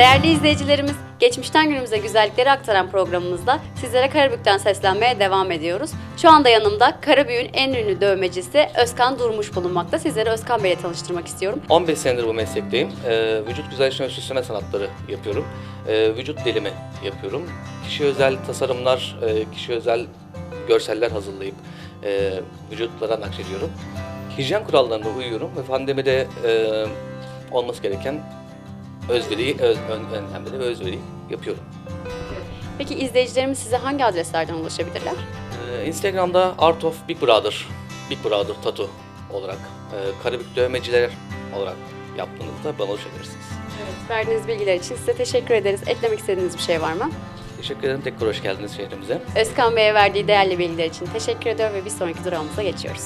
Değerli izleyicilerimiz, geçmişten günümüze güzellikleri aktaran programımızda sizlere Karabük'ten seslenmeye devam ediyoruz. Şu anda yanımda Karabük'ün en ünlü dövmecisi Özkan Durmuş bulunmakta. Sizleri Özkan Bey'le tanıştırmak istiyorum. 15 senedir bu meslekteyim. Ee, vücut güzelleştirme süsleme sanatları yapıyorum. Ee, vücut delimi yapıyorum. Kişi özel tasarımlar, e, kişi özel görseller hazırlayıp e, vücutlara nakşediyorum. Hijyen kurallarına uyuyorum ve pandemide e, olması gereken özveriyi, öz, ön, önlemleri ve özveriyi yapıyorum. Peki izleyicilerimiz size hangi adreslerden ulaşabilirler? Ee, Instagram'da Art of Big Brother, Big Brother Tattoo olarak, e, Karabük dövmeciler olarak yaptığınızda bana ulaşabilirsiniz. Evet, verdiğiniz bilgiler için size teşekkür ederiz. Eklemek istediğiniz bir şey var mı? Teşekkür ederim. Tekrar hoş geldiniz şehrimize. Özkan Bey'e verdiği değerli bilgiler için teşekkür ediyorum ve bir sonraki durağımıza geçiyoruz.